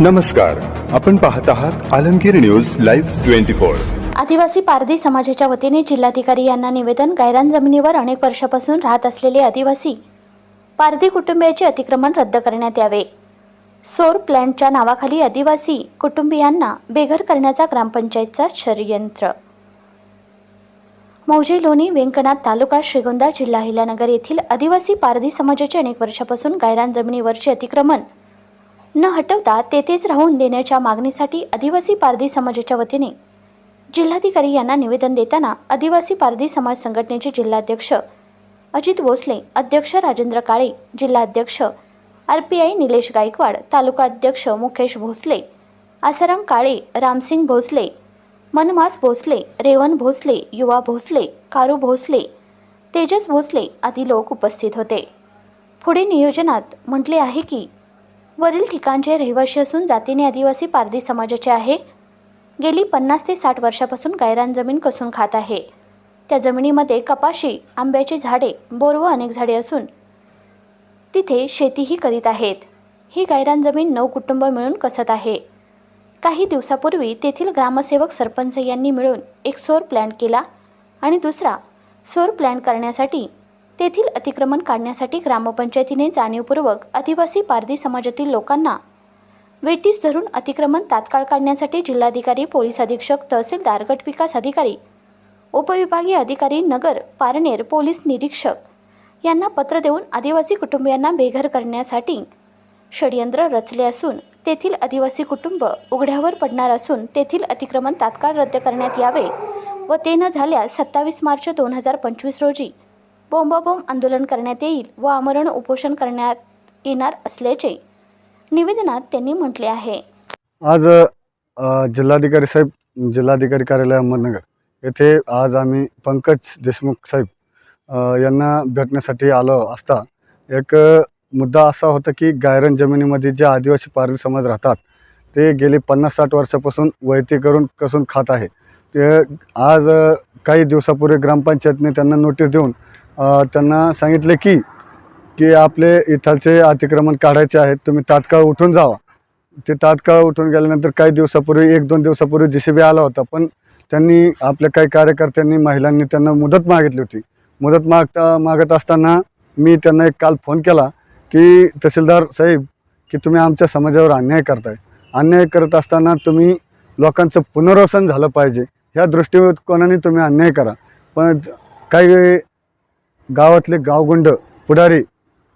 नमस्कार आपण पाहत आहात Alamgir news live twenty four. आदिवासी पारधी समाजाच्या वतीने जिल्हाधिकारी यांना निवेदन गायरान जमिनीवर अनेक वर्षापासून राहत असलेले आदिवासी पारधी कुटुंबियाचे अतिक्रमण रद्द करण्यात यावे. सोर प्लॅन्टच्या नावाखाली आदिवासी कुटुंबियांना बेघर करण्याचा ग्रामपंचायतचा षडयंत्र. मौजे लोणी व्यंकनाथ तालुका श्रीगोंदा जिल्हा हिलानगर येथील आदिवासी पारधी समाजाचे अनेक वर्षापासून गायरान जमिनीवरचे अतिक्रमण न हटवता तेथेच राहून देण्याच्या मागणीसाठी आदिवासी पारधी समाजाच्या वतीने जिल्हाधिकारी यांना निवेदन देताना आदिवासी पारधी समाज संघटनेचे जिल्हाध्यक्ष अजित भोसले अध्यक्ष राजेंद्र काळे जिल्हाध्यक्ष R P I Nilesh Gaikwad तालुका अध्यक्ष मुकेश भोसले आसाराम काळे रामसिंग भोसले मनमास भोसले रेवन भोसले युवा भोसले कारू भोसले तेजस भोसले आदी लोक उपस्थित होते. पुढे नियोजनात म्हटले आहे की वरील ठिकाणचे रहिवासी असून जातीने आदिवासी पारधी समाजाचे आहे. गेली पन्नास ते साठ वर्षापासून गायरान जमीन कसून खात आहे. त्या जमिनीमध्ये कपाशी आंब्याची झाडे बोर व अनेक झाडे असून तिथे शेतीही करीत आहेत. ही गायरान जमीन नऊ कुटुंब मिळून कसत आहे. काही दिवसापूर्वी तेथील ग्रामसेवक सरपंच यांनी मिळून एक सौर प्लॅन केला आणि दुसरा सौर प्लॅन करण्यासाठी तेथील अतिक्रमण काढण्यासाठी ग्रामपंचायतीने जाणीवपूर्वक आदिवासी पारधी समाजातील लोकांना वेटीस धरून अतिक्रमण तात्काळ काढण्यासाठी जिल्हाधिकारी पोलीस अधीक्षक तहसीलदार गट विकास अधिकारी उपविभागीय अधिकारी नगर पारनेर पोलीस निरीक्षक यांना पत्र देऊन आदिवासी कुटुंबियांना बेघर करण्यासाठी षडयंत्र रचले असून तेथील आदिवासी कुटुंब उघड्यावर पडणार असून तेथील अतिक्रमण तात्काळ रद्द करण्यात यावे व ते न झाल्यास सत्तावीस मार्च दोन हजार पंचवीस रोजी बोंबाबोंब आंदोलन करण्यात येईल व आमरण उपोषण करण्यात येणार असल्याचे निवेदनात त्यांनी म्हटले आहे. आज जिल्हाधिकारी साहेब जिल्हाधिकारी कार्यालय अहमदनगर येथे आज आम्ही पंकज देशमुख साहेब यांना भेटण्यासाठी आलो असता एक मुद्दा असा होता की गायरन जमिनीमध्ये जे आदिवासी पारधी समाज राहतात ते गेली पन्नास साठ वर्षापासून वैती करून कसून खात आहे. ते आज काही दिवसापूर्वी ग्रामपंचायतने त्यांना नोटीस देऊन त्यांना सांगितले की की आपले इथालचे अतिक्रमण काढायचे आहेत तुम्ही तात्काळ उठून जावा. ते तात्काळ उठून गेल्यानंतर काही दिवसापूर्वी एक दोन दिवसापूर्वी जी सी बी आला होता पण त्यांनी आपल्या काही कार्यकर्त्यांनी महिलांनी त्यांना मुदत मागितली होती. मुदत मागता मागत असताना मी त्यांना एक काल फोन केला की तहसीलदार साहेब की तुम्ही आमच्या समाजावर अन्याय करताय. अन्याय करत असताना तुम्ही लोकांचं पुनर्वसन झालं पाहिजे. ह्या दृष्टिकोनाने तुम्ही अन्याय करा. पण काही गावातले गावगुंड पुढारी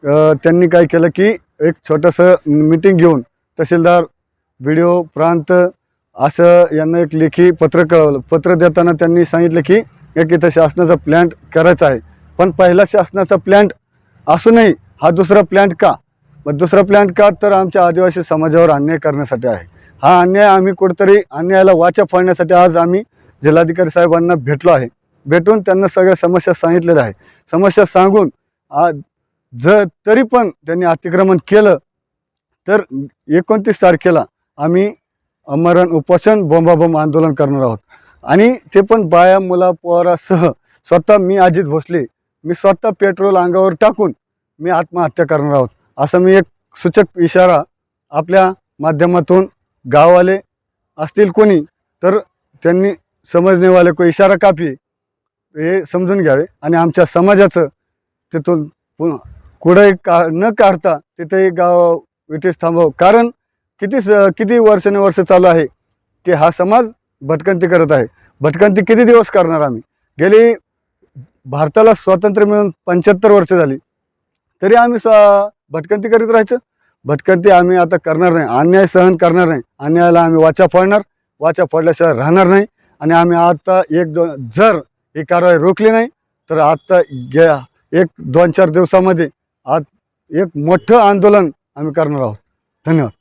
त्यांनी काय केलं की एक छोटंसं मिटिंग घेऊन तहसीलदार बी डी ओ प्रांत असं यांना एक लेखी पत्र कळवलं. पत्र देताना त्यांनी सांगितलं की एक इथं शासनाचा प्लॅन्ट करायचा आहे. पण पहिला शासनाचा प्लॅन्ट असूनही हा दुसरा प्लॅन्ट का? मग दुसरा प्लॅन्ट का तर आमच्या आदिवासी समाजावर अन्याय करण्यासाठी आहे. हा अन्याय आम्ही कुठेतरी अन्यायाला वाचा फोडण्यासाठी आज आम्ही जिल्हाधिकारी साहेबांना भेटलो आहे. भेटून त्यांना सगळ्या समस्या सांगितलेल्या आहे समस्या सांगून आज जर तरी पण त्यांनी अतिक्रमण केलं तर एकोणतीस तारखेला आम्ही अमरण उपोषण बोंबाबोंब आंदोलन करणार आहोत. आणि ते पण बाया मुला पोरासह स्वतः मी अजित भोसले मी स्वतः पेट्रोल अंगावर टाकून मी आत्महत्या करणार आहोत. असं मी एक सूचक इशारा आपल्या माध्यमातून गाववाले असतील कोणी तर त्यांनी समजणेवाले को इशारा कापी. हे समजून घ्यावे आणि आमच्या समाजाचं तिथून पु का न काढता तिथे गाव विटेस थांबव. कारण किती स किती वर्षानुवर्ष चालू आहे की हा समाज भटकंती करत आहे. भटकंती किती दिवस करणार आम्ही? गेली भारताला स्वातंत्र्य मिळून पंच्याहत्तर वर्ष झाली. तरी आम्ही स्व भटकंती करीत राहायचं. भटकंती आम्ही आता करणार नाही. अन्याय सहन करणार नाही. अन्यायाला आम्ही वाचा फोडणार. वाचा फोडल्याशिवाय राहणार नाही. आणि आम्ही आता एक दोन जर ही कारवाई रोखली नाही तर आत्ता गे एक दोन चार दिवसामध्ये आज एक मोठं आंदोलन आम्ही करणार आहोत. धन्यवाद.